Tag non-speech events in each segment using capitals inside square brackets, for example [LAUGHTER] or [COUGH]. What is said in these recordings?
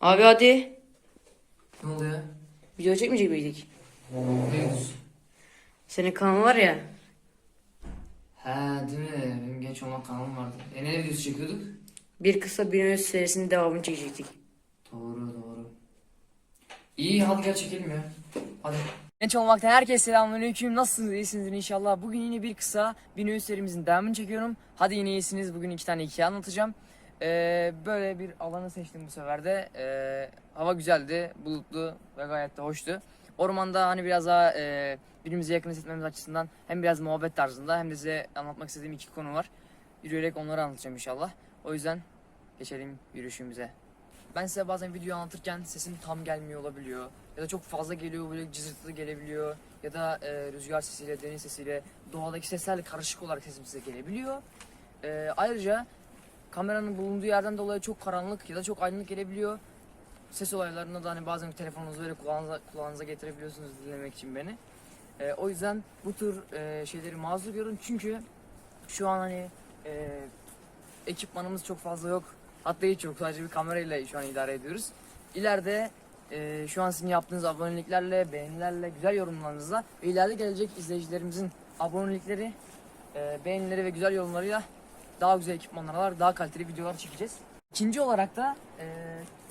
Abi hadi. Ne oldu ya? Video çekmeyecek miydik? Ne diyorsun? Senin kanal var ya. He değil mi? Benim genç olmak kanalım vardı. E ne videosu çekiyorduk? Bir kısa bir önce serisinin devamını çekecektik. Doğru doğru. İyi hadi gel çekelim ya. Hadi. Genç olmaktan herkese selamünaleyküm. Nasılsınız? İyisinizdir inşallah. Bugün yine bir kısa bir news serimizin devamını çekiyorum. Hadi yine iyisiniz. Bugün iki tane hikaye anlatacağım. Ee, böyle bir alanı seçtim bu sefer de. Ee, hava güzeldi, bulutlu ve gayet de hoştu. Ormanda hani biraz daha e, birbirimize yakın hissetmemiz açısından hem biraz muhabbet tarzında hem de size anlatmak istediğim iki konu var. Yürüyerek onları anlatacağım inşallah. O yüzden geçelim yürüyüşümüze. Ben size bazen video anlatırken sesim tam gelmiyor olabiliyor. Ya da çok fazla geliyor böyle cızırtılı gelebiliyor. Ya da e, rüzgar sesiyle, deniz sesiyle, doğadaki seslerle karışık olarak sesim size gelebiliyor. E, ayrıca kameranın bulunduğu yerden dolayı çok karanlık ya da çok aydınlık gelebiliyor. Ses olaylarında da hani bazen telefonunuzu böyle kulağınıza, kulağınıza getirebiliyorsunuz dinlemek için beni. E, o yüzden bu tür e, şeyleri mazur görün çünkü şu an hani e, ekipmanımız çok fazla yok. Hatta hiç yok. Sadece bir kamerayla şu an idare ediyoruz. İleride e, şu an sizin yaptığınız aboneliklerle, beğenilerle, güzel yorumlarınızla ve ileride gelecek izleyicilerimizin abonelikleri, e, beğenileri ve güzel yorumlarıyla daha güzel ekipmanlar, daha kaliteli videolar çekeceğiz. İkinci olarak da e,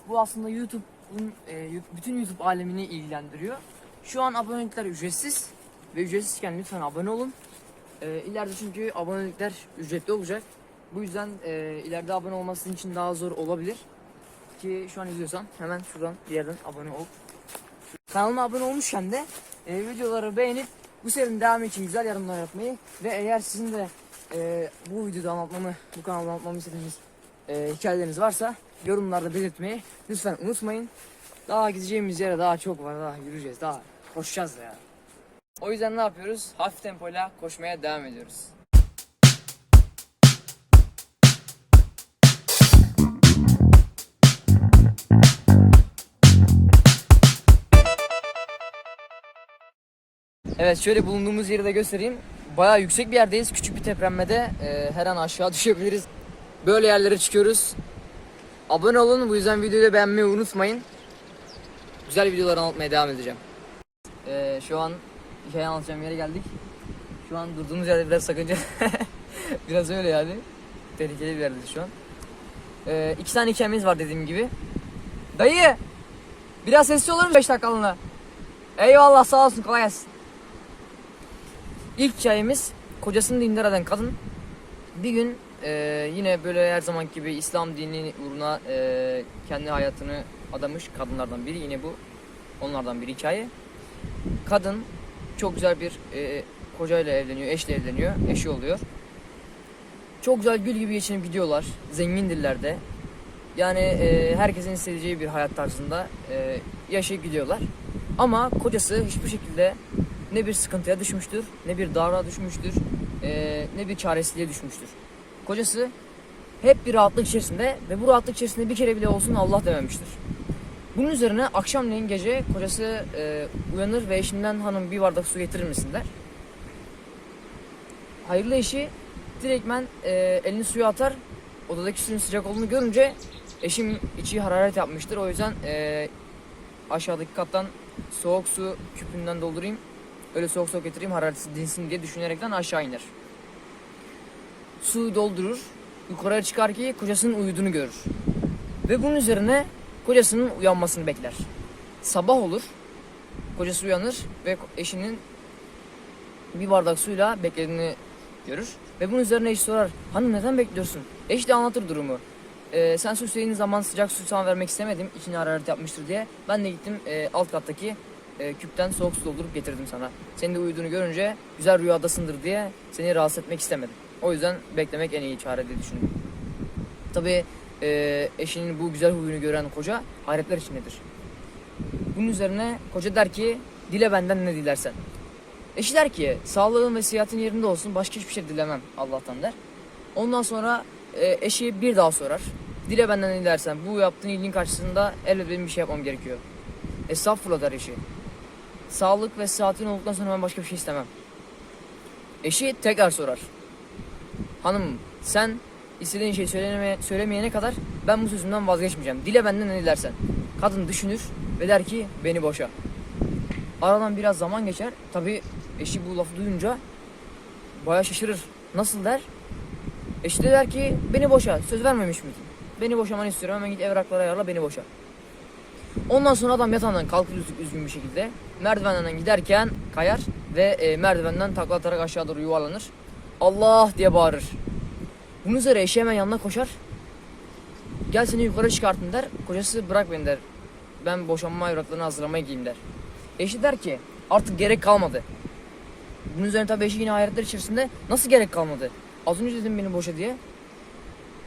bu aslında YouTube'un e, bütün YouTube alemini ilgilendiriyor. Şu an abonelikler ücretsiz ve ücretsizken lütfen abone olun. E, ileride çünkü abonelikler ücretli olacak. Bu yüzden e, ileride abone olması için daha zor olabilir. Ki şu an izliyorsan hemen şuradan bir yerden abone ol. Kanalıma abone olmuşken de e, videoları beğenip bu serinin devamı için güzel yorumlar yapmayı ve eğer sizin de e, bu videoda anlatmamı, bu kanalda anlatmamı istediğiniz e, hikayeleriniz varsa yorumlarda belirtmeyi lütfen unutmayın. Daha gideceğimiz yere daha çok var, daha yürüyeceğiz, daha koşacağız ya. O yüzden ne yapıyoruz? Hafif tempoyla koşmaya devam ediyoruz. Evet şöyle bulunduğumuz yeri de göstereyim. Bayağı yüksek bir yerdeyiz. Küçük bir depremde e, her an aşağı [LAUGHS] düşebiliriz. Böyle yerlere çıkıyoruz. Abone olun. Bu yüzden videoyu da beğenmeyi unutmayın. Güzel videolar anlatmaya devam edeceğim. E, şu an hikaye anlatacağım yere geldik. Şu an durduğumuz yerde biraz sakınca. [LAUGHS] biraz öyle yani. Tehlikeli bir yerdeyiz şu an. E, iki tane hikayemiz var dediğim gibi. Dayı! Biraz sessiz olur mu 5 dakikalığına? Eyvallah sağ olsun kolay gelsin. İlk hikayemiz kocasını dindar eden kadın bir gün e, yine böyle her zaman gibi İslam dini uğruna e, kendi hayatını adamış kadınlardan biri yine bu onlardan bir hikaye. Kadın çok güzel bir e, kocayla evleniyor, eşle evleniyor, eşi oluyor. Çok güzel gül gibi geçinip gidiyorlar. Zengindirler de. Yani e, herkesin isteyeceği bir hayat tarzında e, yaşayıp gidiyorlar. Ama kocası hiçbir şekilde ne bir sıkıntıya düşmüştür, ne bir darlığa düşmüştür, e, ne bir çaresizliğe düşmüştür. Kocası hep bir rahatlık içerisinde ve bu rahatlık içerisinde bir kere bile olsun Allah dememiştir. Bunun üzerine akşamleyin gece kocası e, uyanır ve eşinden hanım bir bardak su getirir misin der. Hayırlı eşi direktmen e, elini suya atar. Odadaki suyun sıcak olduğunu görünce eşim içi hararet yapmıştır. O yüzden e, aşağıdaki kattan soğuk su küpünden doldurayım. Öyle soğuk soğuk getireyim harareti dinsin diye düşünerekten aşağı iner. Suyu doldurur. Yukarıya çıkar ki kocasının uyuduğunu görür. Ve bunun üzerine kocasının uyanmasını bekler. Sabah olur. Kocası uyanır ve eşinin bir bardak suyla beklediğini görür. Ve bunun üzerine eş sorar. Hanım neden bekliyorsun? Eş de anlatır durumu. Ee, sen su istediğin zaman sıcak su sana vermek istemedim. İçine hararet yapmıştır diye. Ben de gittim e, alt kattaki e, küpten soğuk su doldurup getirdim sana. Senin de uyuduğunu görünce güzel rüyadasındır diye seni rahatsız etmek istemedim. O yüzden beklemek en iyi çare diye düşündüm. Tabi eşinin bu güzel huyunu gören koca hayretler içindedir. Bunun üzerine koca der ki dile benden ne dilersen. Eşi der ki sağlığın ve sıhhatin yerinde olsun başka hiçbir şey dilemem Allah'tan der. Ondan sonra e, eşi bir daha sorar. Dile benden ne dilersen bu yaptığın iyiliğin karşısında elbette benim bir şey yapmam gerekiyor. Estağfurullah der eşi. Sağlık ve sıhhatin olduktan sonra ben başka bir şey istemem. Eşi tekrar sorar. Hanım sen istediğin şeyi söylemeye, söylemeyene kadar ben bu sözümden vazgeçmeyeceğim. Dile benden ne dilersen. kadın düşünür ve der ki beni boşa. Aradan biraz zaman geçer. Tabi eşi bu lafı duyunca baya şaşırır. Nasıl der? Eşi de der ki beni boşa. Söz vermemiş miydin? Beni boşamanı istiyorum. Hemen git evrakları ayarla beni boşa. Ondan sonra adam yatağından kalkır üzgün bir şekilde. Merdivenden giderken kayar ve e, merdivenden takla atarak aşağı doğru yuvarlanır. Allah diye bağırır. Bunun üzere eşi hemen yanına koşar. Gel seni yukarı çıkartın der. Kocası bırak beni der. Ben boşanma evraklarını hazırlamaya gideyim der. Eşi der ki artık gerek kalmadı. Bunun üzerine tabii eşi yine hayretler içerisinde nasıl gerek kalmadı? Az önce dedim beni boşa diye.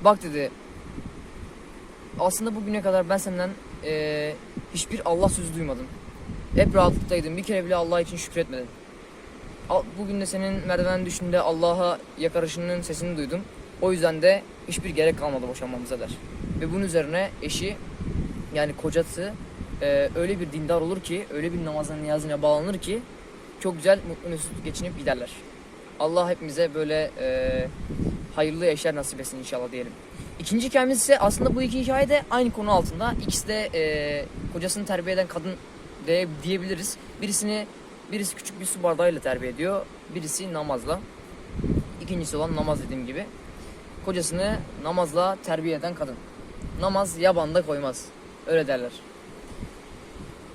Bak dedi. Aslında bugüne kadar ben senden eee, hiçbir Allah sözü duymadım. Hep rahatlıktaydım. Bir kere bile Allah için şükretmedim. Bugün de senin merdiven düşünde Allah'a yakarışının sesini duydum. O yüzden de hiçbir gerek kalmadı boşanmamıza der. Ve bunun üzerine eşi yani kocası e, öyle bir dindar olur ki, öyle bir namazına niyazına bağlanır ki çok güzel mutlu mesut geçinip giderler. Allah hepimize böyle e, hayırlı eşler nasip etsin inşallah diyelim. İkinci hikayemiz ise aslında bu iki hikaye de aynı konu altında. İkisi de e, kocasını terbiye eden kadın de diyebiliriz. Birisini birisi küçük bir su bardağıyla terbiye ediyor. Birisi namazla. İkincisi olan namaz dediğim gibi. Kocasını namazla terbiye eden kadın. Namaz yabanda koymaz. Öyle derler.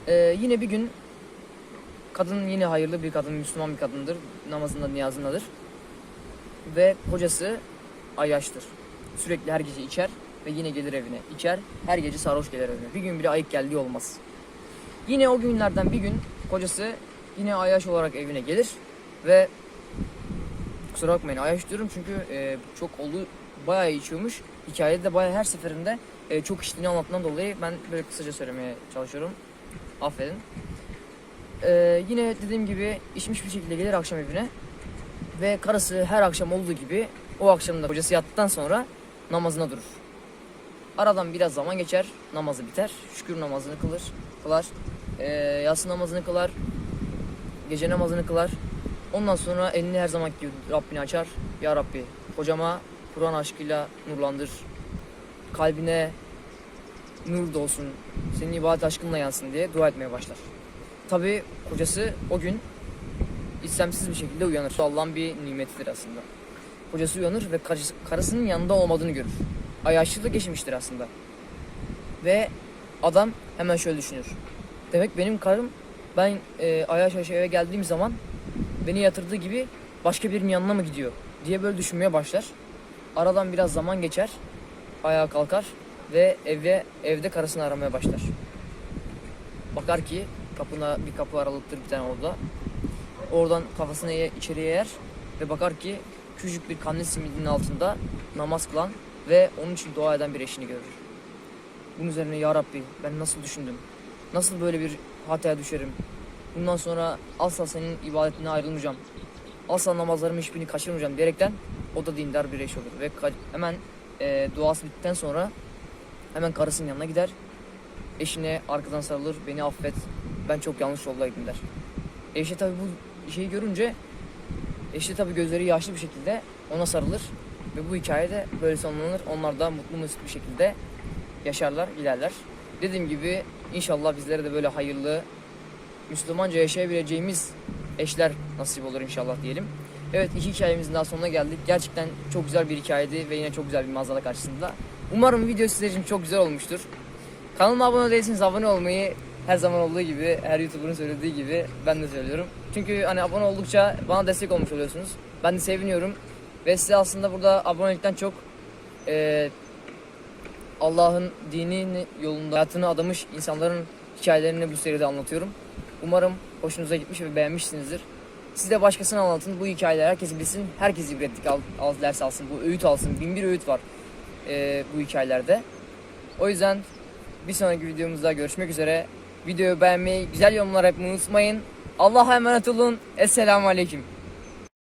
Ee, yine bir gün kadın yine hayırlı bir kadın, Müslüman bir kadındır. Namazında, niyazındadır. Ve kocası ayyaştır. Sürekli her gece içer ve yine gelir evine. İçer, her gece sarhoş gelir evine. Bir gün bile ayık geldiği olmaz. Yine o günlerden bir gün kocası yine ayyaş olarak evine gelir ve kusura bakmayın ayyaş diyorum çünkü e, çok oldu bayağı içiyormuş. Hikayede de bayağı her seferinde e, çok içtiğini anlatından dolayı ben böyle kısaca söylemeye çalışıyorum. Affedin. E, yine dediğim gibi içmiş bir şekilde gelir akşam evine ve karısı her akşam olduğu gibi o akşam da kocası yattıktan sonra namazına durur. Aradan biraz zaman geçer, namazı biter, şükür namazını kılır, kılar, e, yatsı namazını kılar, gece namazını kılar. Ondan sonra elini her zaman gibi Rabbine açar. Ya Rabbi kocama Kur'an aşkıyla nurlandır. Kalbine nur dolsun. Senin ibadet aşkınla yansın diye dua etmeye başlar. Tabi kocası o gün istemsiz bir şekilde uyanır. Allah'ın bir nimetidir aslında. Kocası uyanır ve karısı- karısının yanında olmadığını görür. Ayaşçılık geçmiştir aslında. Ve adam hemen şöyle düşünür. Demek benim karım ben e, ayaş ayaş eve geldiğim zaman beni yatırdığı gibi başka birinin yanına mı gidiyor diye böyle düşünmeye başlar. Aradan biraz zaman geçer. Ayağa kalkar ve eve evde karısını aramaya başlar. Bakar ki kapına bir kapı aralıktır bir tane orada. Oradan kafasını ye- içeriye yer ve bakar ki küçük bir kandil simidinin altında namaz kılan ve onun için dua eden bir eşini görür. Bunun üzerine ya Rabbi ben nasıl düşündüm? Nasıl böyle bir hataya düşerim? Bundan sonra asla senin ibadetine ayrılmayacağım. Asla namazlarımı hiçbirini kaçırmayacağım diyerekten o da dindar bir eş olur. Ve hemen e, duası bittikten sonra hemen karısının yanına gider. Eşine arkadan sarılır. Beni affet. Ben çok yanlış yoldaydım der. Eşi tabi bu şeyi görünce eşi tabi gözleri yaşlı bir şekilde ona sarılır. Ve bu hikaye de böyle sonlanır. Onlar da mutlu mesut bir şekilde yaşarlar, ilerler. Dediğim gibi inşallah bizlere de böyle hayırlı, Müslümanca yaşayabileceğimiz eşler nasip olur inşallah diyelim. Evet iki hikayemizin daha sonuna geldik. Gerçekten çok güzel bir hikayeydi ve yine çok güzel bir manzara karşısında. Umarım video sizler için çok güzel olmuştur. Kanalıma abone değilseniz abone olmayı her zaman olduğu gibi, her YouTuber'ın söylediği gibi ben de söylüyorum. Çünkü hani abone oldukça bana destek olmuş oluyorsunuz. Ben de seviniyorum. Ve size aslında burada abonelikten çok eee Allah'ın dinini yolunda hayatını adamış insanların hikayelerini bu seride anlatıyorum. Umarım hoşunuza gitmiş ve beğenmişsinizdir. Siz de başkasına anlatın bu hikayeleri herkes bilsin, herkes ibretlik al, al, ders alsın, bu öğüt alsın. Bin bir öğüt var eee, bu hikayelerde. O yüzden bir sonraki videomuzda görüşmek üzere. Videoyu beğenmeyi, güzel yorumlar yapmayı unutmayın. Allah'a emanet olun. Esselamu Aleyküm.